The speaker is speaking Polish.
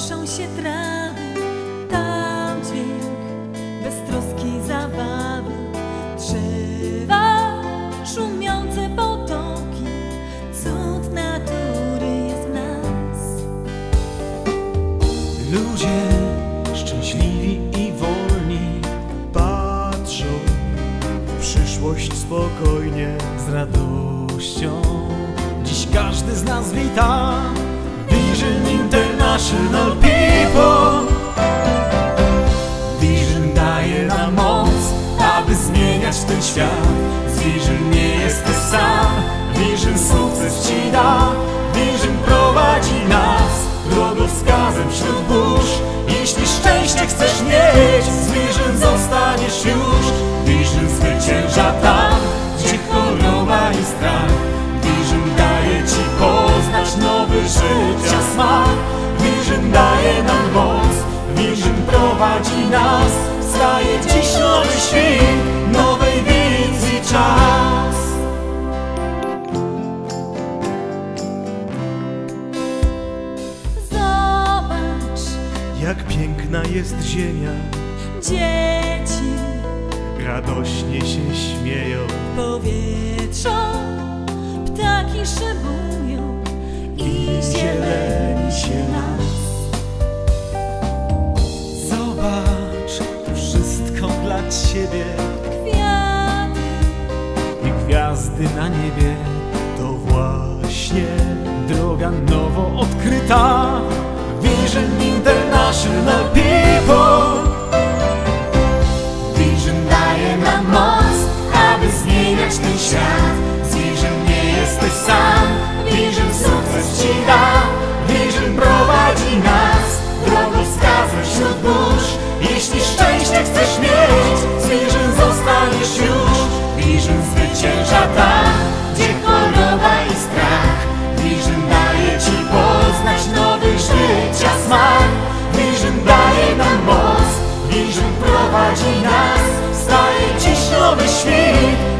kołyszą się trawy, tam dźwięk bez troski zabawy. Drzewa szumiące potoki, cud natury jest w nas. Ludzie szczęśliwi i wolni patrzą w przyszłość spokojnie, z radością. Dziś każdy z nas wita, bliżej nim International People. Vision daje nam moc, aby zmieniać ten świat. Z Vision nie jesteś sam, Vision sukces ci da. Vision prowadzi nas. Drogowskazem wśród burz. Jeśli szczęście chcesz mieć, prowadzi nas. Staje dziś nowy świt, nowej wizji czas. Zobacz, Jak piękna jest ziemia, dzieci. Radośnie się Kwiaty. I gwiazdy na niebie. To właśnie droga nowo odkryta. Vision International. Jeśli szczęście chcesz mieć Zwierzyn zostaniesz już. Bliżyn zwycięża tam Gdzie choroba i strach. Bliżyn daje ci poznać Nowy życia smak. Bliżyn daje nam moc Bliżyn prowadzi nas. Staje dziś nowy świt